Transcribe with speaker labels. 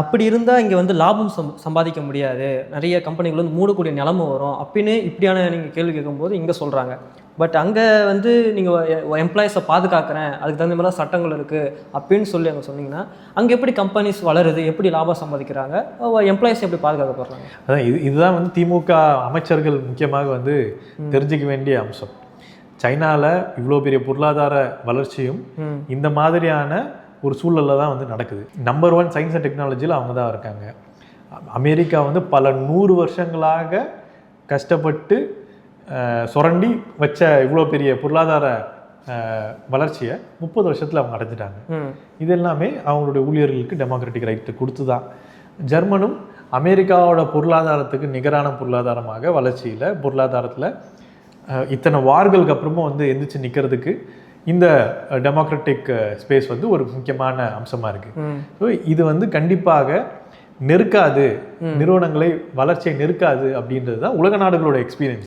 Speaker 1: அப்படி இருந்தால் இங்கே வந்து லாபம் சம் சம்பாதிக்க முடியாது. நிறைய கம்பெனிகள் வந்து மூடக்கூடிய நிலமை வரும். அப்படின்னு இப்படியான நீங்கள் கேள்வி கேட்கும்போது இங்கே சொல்கிறாங்க பட் அங்கே வந்து நீங்கள் எம்ப்ளாயிஸை பாதுகாக்கிறேன் அதுக்கு தகுந்த மாதிரி சட்டங்கள் இருக்குது அப்படின்னு சொல்லி அங்கே சொன்னீங்கன்னா அங்கே எப்படி கம்பெனிஸ் வளருது எப்படி லாபம் சம்பாதிக்கிறாங்க எம்ப்ளாயிஸ் எப்படி பாதுகாக்கப்படுறாங்க?
Speaker 2: அதான் இது இதுதான் வந்து திமுக அமைச்சர்கள் முக்கியமாக வந்து தெரிஞ்சுக்க வேண்டிய அம்சம். சைனாவில் இவ்வளோ பெரிய பொருளாதார வளர்ச்சியும் இந்த மாதிரியான ஒரு சூழலில் தான் வந்து நடக்குது. நம்பர் ஒன் சயின்ஸ் அண்ட் டெக்னாலஜியில் அவங்க தான் இருக்காங்க. அமெரிக்கா வந்து பல நூறு வருஷங்களாக கஷ்டப்பட்டு சுரண்டி வச்ச இவ்வளோ பெரிய பொருளாதார வளர்ச்சியை முப்பது வருஷத்தில் அவங்க அடைஞ்சிட்டாங்க. இது எல்லாமே அவங்களுடைய ஊழியர்களுக்கு டெமோக்ராட்டிக் ரைட்டு கொடுத்து தான். ஜெர்மனும் அமெரிக்காவோட பொருளாதாரத்துக்கு நிகரான பொருளாதாரமாக வளர்ச்சியில் பொருளாதாரத்தில் இத்தனை வார்களுக்கு அப்புறமும் வந்து எந்திரிச்சு நிற்கிறதுக்கு இந்த டெமோக்ராட்டிக் ஸ்பேஸ் வந்து ஒரு முக்கியமான அம்சமாக இருக்குது
Speaker 1: ம்.
Speaker 2: ஸோ இது வந்து கண்டிப்பாக நெருக்காது நிறுவனங்களை வளர்ச்சியை நெருக்காது அப்படின்றது தான் உலக நாடுகளோட எக்ஸ்பீரியன்ஸ்